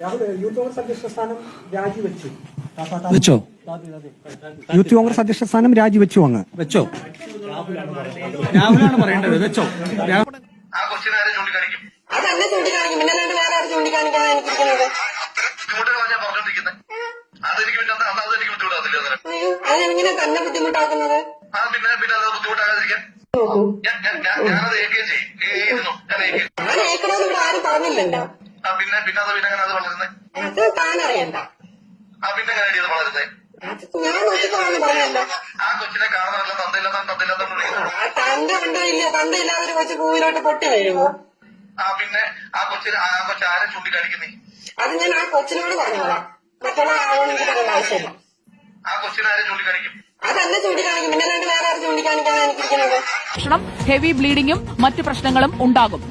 Rahul youth Congress അധ്യക്ഷ സ്ഥാനം രാജിവെച്ചു വെച്ചോ യൂത്ത് കോൺഗ്രസ് അധ്യക്ഷ സ്ഥാനം രാജിവെച്ചു അങ്ങ് വെച്ചോ രാഹുലാണ് പറയേണ്ടത് വെച്ചോ ആരെ ചൂണ്ടിക്കാണിക്കും അതന്നെ ചൂണ്ടിക്കാണിക്കും പിന്നെ അല്ലാണ്ട് വേറെ ആരും ചൂണ്ടിക്കാണിക്കാതെ എനിക്കിരിക്കുന്നത് അതെങ്ങനെ തന്നെ ബുദ്ധിമുട്ടാക്കുന്നത് ഞാൻ ഞാൻ ഞാൻ- ഞാനത് ഏൽക്കുകയും ചെയ്യും ഏയിരുന്നു ഞാൻ ഏൽക്കും ഞാൻ ഏക്കണമെന്ന് ഇവിടെ ആരും പറഞ്ഞില്ലല്ലോ പിന്നെ പിന്നെ അത് പിന്നെ അത് വളരുന്നത് അത് താൻ അറിയണ്ട ആ പിന്നെ അങ്ങനെ വളരുന്നേ. വളരുന്നത് അത് ഞാൻ നോക്കിക്കോളാന്ന് പറഞ്ഞല്ലോ. ആ കൊച്ചിനെ കാണുന്നതല്ല തന്തയില്ലാത്ത തന്തയില്ലാത്ത വിളിക്കുന്നത് ആ ഒരു കൊച്ചു പൂവിലോട്ട് പൊട്ടി വീഴുമോ ആ പിന്നെ ആ കൊച്ചിന് ആ കൊച്ചു ആരെ ചൂണ്ടിക്കാണിക്കുന്നേ? അത് ഞാൻ ആ കൊച്ചിനോട് പറഞ്ഞോളാം. മറ്റുള്ള ആളോട് എനിക്ക് പറയേണ്ട ആവശ്യമില്ല. ആ കൊച്ചിനെ ആരെ ചൂണ്ടിക്കാണിക്കും? അതന്നെ ചൂണ്ടിക്കാണിക്കും. പിന്നെ അല്ലാണ്ട് വേറെ ആരും എനിക്കിരിക്കുന്നത്? ഭക്ഷണം ഹെവി ബ്ലീഡിങ്ങും മറ്റു പ്രശ്നങ്ങളും ഉണ്ടാകും.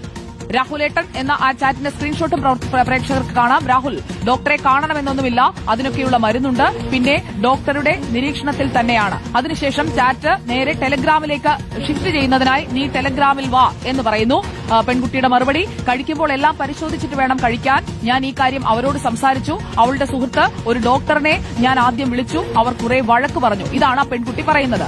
രാഹുലേട്ടൻ എന്ന ആ ചാറ്റിന്റെ സ്ക്രീൻഷോട്ടും പ്രേക്ഷകർക്ക് കാണാം. രാഹുൽ ഡോക്ടറെ കാണണമെന്നൊന്നുമില്ല. അതിനൊക്കെയുള്ള മരുന്നുണ്ട്. പിന്നെ ഡോക്ടറുടെ നിരീക്ഷണത്തിൽ തന്നെയാണ്. അതിനുശേഷം ചാറ്റ് നേരെ ടെലഗ്രാമിലേക്ക് ഷിഫ്റ്റ് ചെയ്യുന്നതിനായി നീ ടെലഗ്രാമിൽ വാ എന്ന് പറയുന്നു. പെൺകുട്ടിയുടെ മറുപടി കഴിക്കുമ്പോൾ എല്ലാം പരിശോധിച്ചിട്ട് വേണം കഴിക്കാൻ. ഞാൻ ഈ കാര്യം അവരോട് സംസാരിച്ചു. അവളുടെ സുഹൃത്ത് ഒരു ഡോക്ടറിനെ ഞാൻ ആദ്യം വിളിച്ചു. അവർ കുറെ വഴക്ക് പറഞ്ഞു. ഇതാണ് ആ പെൺകുട്ടി പറയുന്നത്.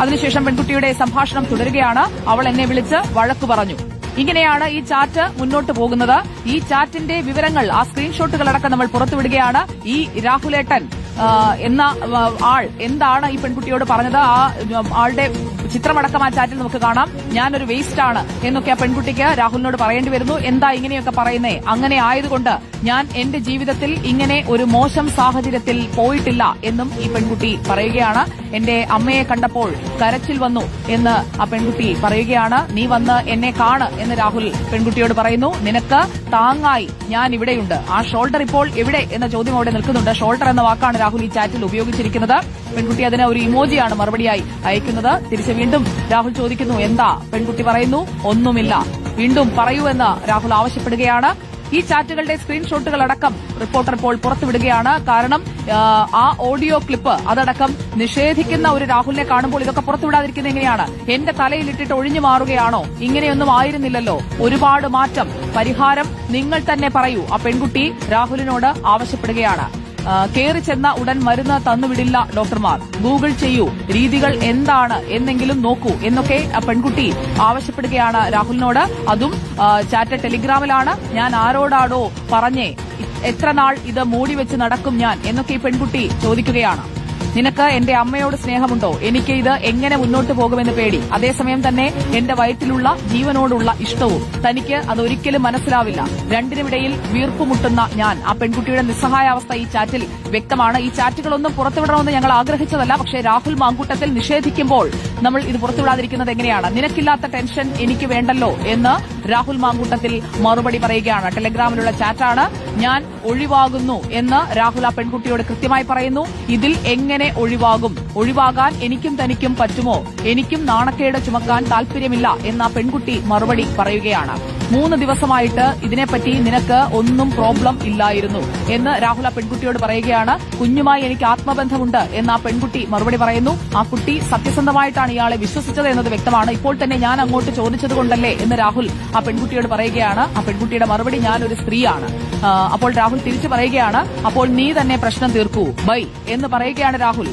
അതിനുശേഷം പെൺകുട്ടിയുടെ സംഭാഷണം തുടരുകയാണ്. അവൾ എന്നെ വിളിച്ച് വഴക്കു പറഞ്ഞു. ഇങ്ങനെയാണ് ഈ ചാറ്റ് മുന്നോട്ട് പോകുന്നത്. ഈ ചാറ്റിന്റെ വിവരങ്ങൾ ആ സ്ക്രീൻഷോട്ടുകളടക്കം നമ്മൾ പുറത്തുവിടുകയാണ്. ഈ രാഹുലേട്ടൻ എന്ന ആൾ എന്താണ് ഈ പെൺകുട്ടിയോട് പറഞ്ഞത്? ആ ആളുടെ ചിത്രമടക്കം ആ ചാറ്റിൽ നമുക്ക് കാണാം. ഞാനൊരു വേസ്റ്റ് ആണ് എന്നൊക്കെ ആ പെൺകുട്ടിക്ക് രാഹുലിനോട് പറയേണ്ടി വരുന്നു. എന്താ ഇങ്ങനെയൊക്കെ പറയുന്നേ? അങ്ങനെ ആയതുകൊണ്ട് ഞാൻ എന്റെ ജീവിതത്തിൽ ഇങ്ങനെ ഒരു മോശം സാഹചര്യത്തിൽ പോയിട്ടില്ല എന്നും ഈ പെൺകുട്ടി പറയുകയാണ്. എന്റെ അമ്മയെ കണ്ടപ്പോൾ കരച്ചിൽ വന്നു എന്ന് ആ പെൺകുട്ടി പറയുകയാണ്. നീ വന്ന് എന്നെ കാണ് എന്ന് രാഹുൽ പെൺകുട്ടിയോട് പറയുന്നു. നിനക്ക് താങ്ങായി. ഞാൻ ഇവിടെയുണ്ട്. ആ ഷോൾഡർ ഇപ്പോൾ എവിടെ? എന്ന ചോദ്യം അവിടെ നിൽക്കുന്നുണ്ട്. ഷോൾഡർ എന്ന വാക്കാണ് രാഹുൽ ഈ ചാറ്റിൽ ഉപയോഗിച്ചിരിക്കുന്നത്. പെൺകുട്ടി അതിന് ഒരു ഇമോജിയാണ് മറുപടിയായി അയക്കുന്നത്. തിരിച്ച് വീണ്ടും രാഹുൽ ചോദിക്കുന്നു എന്താ? പെൺകുട്ടി പറയുന്നു ഒന്നുമില്ല. വീണ്ടും പറയൂ എന്ന് രാഹുൽ ആവശ്യപ്പെടുകയാണ്. ഈ ചാറ്റുകളുടെ സ്ക്രീൻഷോട്ടുകൾ അടക്കം റിപ്പോർട്ടർ ഇപ്പോൾ പുറത്തുവിടുകയാണ്. കാരണം ആ, ഓഡിയോ ക്ലിപ്പ് അതടക്കം നിഷേധിക്കുന്ന ഒരു രാഹുലിനെ കാണുമ്പോൾ ഇതൊക്കെ പുറത്തുവിടാതിരിക്കുന്നത് എങ്ങനെയാണ്? എന്റെ തലയിലിട്ടിട്ട് ഒഴിഞ്ഞു മാറുകയാണോ? ഇങ്ങനെയൊന്നും ആയിരുന്നില്ലല്ലോ. ഒരുപാട് മാറ്റം. പരിഹാരം നിങ്ങൾ തന്നെ പറയൂ. ആ പെൺകുട്ടി രാഹുലിനോട് ആവശ്യപ്പെടുകയാണ്. കേറി ചെന്ന ഉടൻ മരുന്ന് തന്നുവിടില്ല ഡോക്ടർമാർ. ഗൂഗിൾ ചെയ്യൂ. രീതികൾ എന്താണ് എന്നെങ്കിലും നോക്കൂ എന്നൊക്കെ പെൺകുട്ടി ആവശ്യപ്പെടുകയാണ് രാഹുലിനോട്. അതും ചാറ്റ് ടെലിഗ്രാമിലാണ്. ഞാൻ ആരോടാടോ പറഞ്ഞേ എത്ര നാൾ ഇത് മൂടിവെച്ച് നടക്കും ഞാൻ എന്നൊക്കെ ഈ പെൺകുട്ടി ചോദിക്കുകയാണ്. നിനക്ക് എന്റെ അമ്മയോട് സ്നേഹമുണ്ടോ? എനിക്ക് ഇത് എങ്ങനെ മുന്നോട്ട് പോകുമെന്ന് പേടി. അതേസമയം തന്നെ എന്റെ വയറ്റിലുള്ള ജീവനോടുള്ള ഇഷ്ടവും തനിക്ക് അതൊരിക്കലും മനസ്സിലാവില്ല. രണ്ടിനുമിടയിൽ വീർപ്പുമുട്ടുന്ന ഞാൻ. ആ പെൺകുട്ടിയുടെ നിസ്സഹായാവസ്ഥ ഈ ചാറ്റിൽ വ്യക്തമാണ്. ഈ ചാറ്റുകളൊന്നും പുറത്തുവിടണമെന്ന് ഞങ്ങൾ ആഗ്രഹിച്ചതല്ല. പക്ഷേ രാഹുൽ മാങ്കൂട്ടത്തിൽ നിഷേധിക്കുമ്പോൾ നമ്മൾ ഇത് പുറത്തുവിടാതിരിക്കുന്നത് എങ്ങനെയാണ്? നിനക്കില്ലാത്ത ടെൻഷൻ എനിക്ക് വേണ്ടല്ലോ എന്ന് രാഹുൽ മാങ്കൂട്ടത്തിൽ മറുപടി പറയുകയാണ്. ടെലഗ്രാമിലുള്ള ചാറ്റാണ് ഞാൻ ഒഴിവാകുന്നു എന്ന് രാഹുൽ ആ പെൺകുട്ടിയോട് കൃത്യമായി പറയുന്നു. ഇതിൽ എങ്ങനെ ഒഴിവാകും? ഒഴിവാകാൻ എനിക്കും തനിക്കും പറ്റുമോ? എനിക്കും നാണക്കേട് ചുമക്കാൻ താൽപര്യമില്ല എന്ന പെൺകുട്ടി മറുപടി പറയുകയാണ്. മൂന്ന് ദിവസമായിട്ട് ഇതിനെപ്പറ്റി നിനക്ക് ഒന്നും പ്രോബ്ലം ഇല്ലായിരുന്നു എന്ന് രാഹുൽ ആ പെൺകുട്ടിയോട് പറയുകയാണ്. കുഞ്ഞുമായി എനിക്ക് ആത്മബന്ധമുണ്ട് എന്ന് ആ പെൺകുട്ടി മറുപടി പറയുന്നു. ആ കുട്ടി സത്യസന്ധമായിട്ടാണ് ഇയാളെ വിശ്വസിച്ചത് എന്നത് വ്യക്തമാണ്. ഇപ്പോൾ തന്നെ ഞാൻ അങ്ങോട്ട് ചോദിച്ചതുകൊണ്ടല്ലേ എന്ന് രാഹുൽ ആ പെൺകുട്ടിയോട് പറയുകയാണ്. ആ പെൺകുട്ടിയുടെ മറുപടി ഞാൻ ഒരു സ്ത്രീയാണ് അപ്പോൾ രാഹുൽ തിരിച്ചു പറയുകയാണ് അപ്പോൾ നീ തന്നെ പ്രശ്നം തീർക്കൂ. ബൈ. എന്ന് പറയുകയാണ് രാഹുൽ.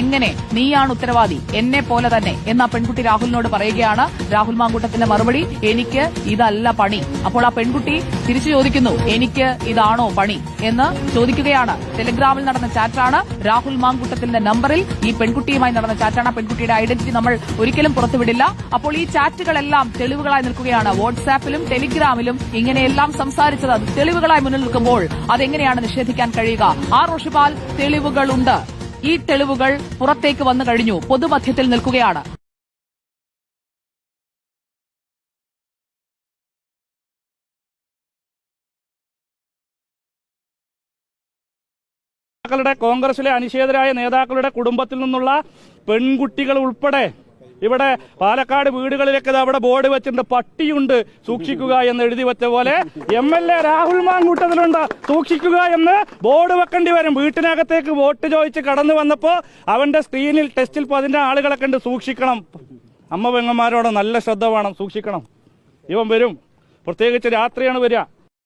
എങ്ങനെ? നീയാണ് ഉത്തരവാദി. എന്നെ പോലെ തന്നെ. എന്ന് ആ പെൺകുട്ടി രാഹുലിനോട് പറയുകയാണ്. രാഹുൽ മാങ്കൂട്ടത്തിന്റെ മറുപടി എനിക്ക് ഇതല്ല പണി. അപ്പോൾ ആ പെൺകുട്ടി തിരിച്ചു ചോദിക്കുന്നു എനിക്ക് ഇതാണോ പണി? എന്ന് ചോദിക്കുകയാണ്. ടെലിഗ്രാമിൽ നടന്ന ചാറ്റാണ് രാഹുൽ മാങ്കുട്ടത്തിന്റെ നമ്പറിൽ ഈ പെൺകുട്ടിയുമായി നടന്ന ചാറ്റാണ്. പെൺകുട്ടിയുടെ ഐഡന്റിറ്റി നമ്മൾ ഒരിക്കലും പുറത്തുവിടില്ല. അപ്പോൾ ഈ ചാറ്റുകളെല്ലാം തെളിവുകളായി നിൽക്കുകയാണ്. വാട്സാപ്പിലും ടെലിഗ്രാമിലും ഇങ്ങനെയെല്ലാം സംസാരിച്ചത്. തെളിവുകളായി മുന്നിൽ നിൽക്കുമ്പോൾ അതെങ്ങനെയാണ് നിഷേധിക്കാൻ കഴിയുക? ആ റോഷിപാൽ തെളിവുകളുണ്ട്. ഈ തെളിവുകൾ പുറത്തേക്ക് വന്നു കഴിഞ്ഞു. പൊതുമധ്യത്തിൽ നിൽക്കുകയാണ്. നേതാക്കളുടെ കോൺഗ്രസിലെ അനിഷേധരായ നേതാക്കളുടെ കുടുംബത്തിൽ നിന്നുള്ള പെൺകുട്ടികൾ ഉൾപ്പെടെ ഇവിടെ പാലക്കാട് വീടുകളിലൊക്കെ അവിടെ ബോർഡ് വെച്ചിട്ടുണ്ട് പട്ടിയുണ്ട് സൂക്ഷിക്കുക എന്ന് എഴുതി വെച്ച പോലെ എം എൽ എ രാഹുൽ മാങ്കൂട്ടത്തിലുണ്ട് സൂക്ഷിക്കുക എന്ന് ബോർഡ് വെക്കേണ്ടി വരും. വീട്ടിനകത്തേക്ക് വോട്ട് ചോദിച്ച് കടന്നു വന്നപ്പോൾ അവന്റെ സ്ക്രീനിൽ ടെസ്റ്റിൽ പതിന്റെ ആളുകളൊക്കെ ഉണ്ട് സൂക്ഷിക്കണം. അമ്മ പെങ്ങന്മാരോട് നല്ല ശ്രദ്ധ വേണം സൂക്ഷിക്കണം. ഇവൻ വരും. പ്രത്യേകിച്ച് രാത്രിയാണ് വരിക.